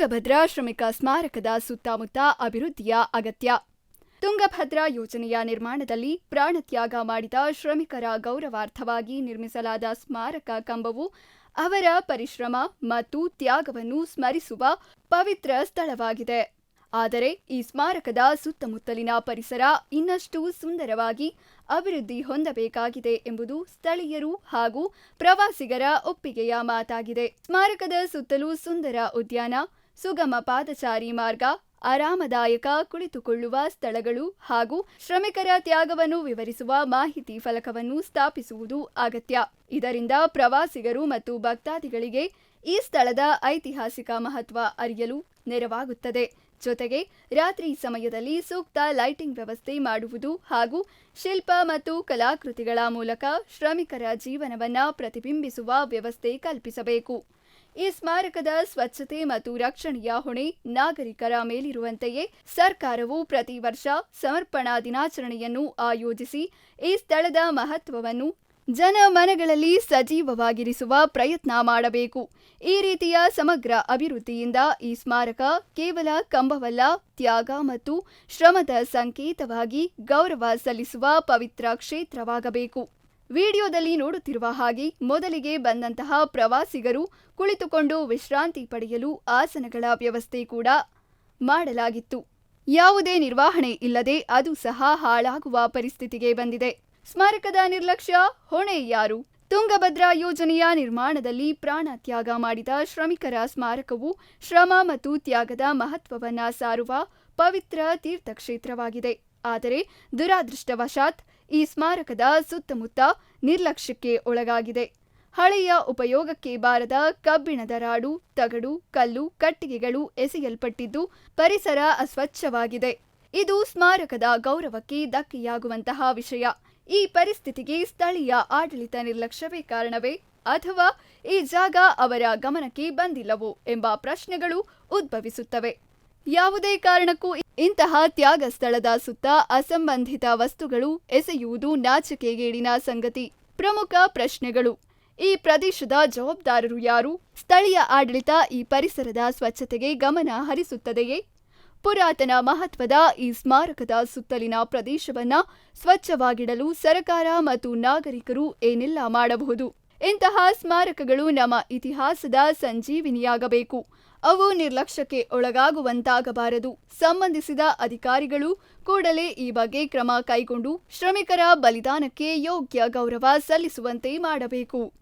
ತುಂಗಭದ್ರಾ ಶ್ರಮಿಕ ಸ್ಮಾರಕದ ಸುತ್ತಮುತ್ತ ಅಭಿವೃದ್ಧಿಯ ಅಗತ್ಯ. ತುಂಗಭದ್ರಾ ಯೋಜನೆಯ ನಿರ್ಮಾಣದಲ್ಲಿ ಪ್ರಾಣತ್ಯಾಗ ಮಾಡಿದ ಶ್ರಮಿಕರ ಗೌರವಾರ್ಥವಾಗಿ ನಿರ್ಮಿಸಲಾದ ಸ್ಮಾರಕ ಕಂಬವು ಅವರ ಪರಿಶ್ರಮ ಮತ್ತು ತ್ಯಾಗವನ್ನು ಸ್ಮರಿಸುವ ಪವಿತ್ರ ಸ್ಥಳವಾಗಿದೆ. ಆದರೆ ಈ ಸ್ಮಾರಕದ ಸುತ್ತಮುತ್ತಲಿನ ಪರಿಸರ ಇನ್ನಷ್ಟು ಸುಂದರವಾಗಿ ಅಭಿವೃದ್ಧಿ ಹೊಂದಬೇಕಾಗಿದೆ ಎಂಬುದು ಸ್ಥಳೀಯರು ಹಾಗೂ ಪ್ರವಾಸಿಗರ ಒಪ್ಪಿಗೆಯ ಮಾತಾಗಿದೆ. ಸ್ಮಾರಕದ ಸುತ್ತಲೂ ಸುಂದರ ಉದ್ಯಾನ ಸುಗಮ ಪಾದಚಾರಿ ಮಾರ್ಗ, ಆರಾಮದಾಯಕ ಕುಳಿತುಕೊಳ್ಳುವ ಸ್ಥಳಗಳು ಹಾಗೂ ಶ್ರಮಿಕರ ತ್ಯಾಗವನ್ನು ವಿವರಿಸುವ ಮಾಹಿತಿ ಫಲಕವನ್ನು ಸ್ಥಾಪಿಸುವುದು ಅಗತ್ಯ. ಇದರಿಂದ ಪ್ರವಾಸಿಗರು ಮತ್ತು ಭಕ್ತಾದಿಗಳಿಗೆ ಈ ಸ್ಥಳದ ಐತಿಹಾಸಿಕ ಮಹತ್ವ ಅರಿಯಲು ನೆರವಾಗುತ್ತದೆ. ಜೊತೆಗೆ ರಾತ್ರಿ ಸಮಯದಲ್ಲಿ ಸೂಕ್ತ ಲೈಟಿಂಗ್ ವ್ಯವಸ್ಥೆ ಮಾಡುವುದು ಹಾಗೂ ಶಿಲ್ಪ ಮತ್ತು ಕಲಾಕೃತಿಗಳ ಮೂಲಕ ಶ್ರಮಿಕರ ಜೀವನವನ್ನು ಪ್ರತಿಬಿಂಬಿಸುವ ವ್ಯವಸ್ಥೆ ಕಲ್ಪಿಸಬೇಕು. ಈ ಸ್ಮಾರಕದ ಸ್ವಚ್ಛತೆ ಮತ್ತು ರಕ್ಷಣೆಯ ಹೊಣೆ ನಾಗರಿಕರ ಮೇಲಿರುವಂತೆಯೇ ಸರ್ಕಾರವು ಪ್ರತಿ ವರ್ಷ ಸಮರ್ಪಣಾ ದಿನಾಚರಣೆಯನ್ನು ಆಯೋಜಿಸಿ ಈ ಸ್ಥಳದ ಮಹತ್ವವನ್ನು ಜನ ಮನಗಳಲ್ಲಿ ಸಜೀವವಾಗಿರಿಸುವ ಪ್ರಯತ್ನ ಮಾಡಬೇಕು. ಈ ರೀತಿಯ ಸಮಗ್ರ ಅಭಿವೃದ್ಧಿಯಿಂದ ಈ ಸ್ಮಾರಕ ಕೇವಲ ಕಂಬವಲ್ಲ, ತ್ಯಾಗ ಮತ್ತು ಶ್ರಮದ ಸಂಕೇತವಾಗಿ ಗೌರವ ಸಲ್ಲಿಸುವ ಪವಿತ್ರ ಕ್ಷೇತ್ರವಾಗಬೇಕು. ವಿಡಿಯೋದಲ್ಲಿ ನೋಡುತ್ತಿರುವ ಹಾಗೆ ಮೊದಲಿಗೆ ಬಂದಂತಹ ಪ್ರವಾಸಿಗರು ಕುಳಿತುಕೊಂಡು ವಿಶ್ರಾಂತಿ ಪಡೆಯಲು ಆಸನಗಳ ವ್ಯವಸ್ಥೆ ಕೂಡ ಮಾಡಲಾಗಿತ್ತು. ಯಾವುದೇ ನಿರ್ವಹಣೆ ಇಲ್ಲದೆ ಅದು ಸಹ ಹಾಳಾಗುವ ಪರಿಸ್ಥಿತಿಗೆ ಬಂದಿದೆ. ಸ್ಮಾರಕದ ನಿರ್ಲಕ್ಷ್ಯ, ಹೊಣೆ ಯಾರು? ತುಂಗಭದ್ರಾ ಯೋಜನೆಯ ನಿರ್ಮಾಣದಲ್ಲಿ ಪ್ರಾಣ ತ್ಯಾಗ ಮಾಡಿದ ಶ್ರಮಿಕರ ಸ್ಮಾರಕವು ಶ್ರಮ ಮತ್ತು ತ್ಯಾಗದ ಮಹತ್ವವನ್ನು ಸಾರುವ ಪವಿತ್ರ ತೀರ್ಥಕ್ಷೇತ್ರವಾಗಿದೆ. ಆದರೆ ದುರಾದೃಷ್ಟವಶಾತ್ ಈ ಸ್ಮಾರಕದ ಸುತ್ತಮುತ್ತ ನಿರ್ಲಕ್ಷ್ಯಕ್ಕೆ ಒಳಗಾಗಿದೆ. ಹಳೆಯ ಉಪಯೋಗಕ್ಕೆ ಬಾರದ ಕಬ್ಬಿಣದ ರಾಡು, ತಗಡು, ಕಲ್ಲು, ಕಟ್ಟಿಗೆಗಳು ಎಸೆಯಲ್ಪಟ್ಟಿದ್ದು ಪರಿಸರ ಅಸ್ವಚ್ಛವಾಗಿದೆ. ಇದು ಸ್ಮಾರಕದ ಗೌರವಕ್ಕೆ ಧಕ್ಕೆಯಾಗುವಂತಹ ವಿಷಯ. ಈ ಪರಿಸ್ಥಿತಿಗೆ ಸ್ಥಳೀಯ ಆಡಳಿತ ನಿರ್ಲಕ್ಷ್ಯವೇ ಕಾರಣವೇ ಅಥವಾ ಈ ಜಾಗ ಅವರ ಗಮನಕ್ಕೆ ಬಂದಿಲ್ಲವೋ ಎಂಬ ಪ್ರಶ್ನೆಗಳು ಉದ್ಭವಿಸುತ್ತವೆ. ಯಾವುದೇ ಕಾರಣಕ್ಕೂ ಇಂತಹ ತ್ಯಾಗ ಸ್ಥಳದ ಸುತ್ತ ಅಸಂಬಂಧಿತ ವಸ್ತುಗಳು ಎಸೆಯುವುದು ನಾಚಿಕೆಗೇಡಿನ ಸಂಗತಿ. ಪ್ರಮುಖ ಪ್ರಶ್ನೆಗಳು. ಈ ಪ್ರದೇಶದ ಜವಾಬ್ದಾರರು ಯಾರು? ಸ್ಥಳೀಯ ಆಡಳಿತ ಈ ಪರಿಸರದ ಸ್ವಚ್ಛತೆಗೆ ಗಮನ ಹರಿಸುತ್ತದೆಯೇ? ಪುರಾತನ ಮಹತ್ವದ ಈ ಸ್ಮಾರಕದ ಸುತ್ತಲಿನ ಪ್ರದೇಶವನ್ನ ಸ್ವಚ್ಛವಾಗಿಡಲು ಸರಕಾರ ಮತ್ತು ನಾಗರಿಕರು ಏನೆಲ್ಲ ಮಾಡಬಹುದು? ಇಂತಹ ಸ್ಮಾರಕಗಳು ನಮ್ಮ ಇತಿಹಾಸದ ಸಂಜೀವಿನಿಯಾಗಬೇಕು. ಅವು ನಿರ್ಲಕ್ಷ್ಯಕ್ಕೆ ಒಳಗಾಗುವಂತಾಗಬಾರದು. ಸಂಬಂಧಿಸಿದ ಅಧಿಕಾರಿಗಳು ಕೂಡಲೇ ಈ ಬಗ್ಗೆ ಕ್ರಮ ಕೈಗೊಂಡು ಶ್ರಮಿಕರ ಬಲಿದಾನಕ್ಕೆ ಯೋಗ್ಯ ಗೌರವ ಸಲ್ಲಿಸುವಂತೆ ಮಾಡಬೇಕು.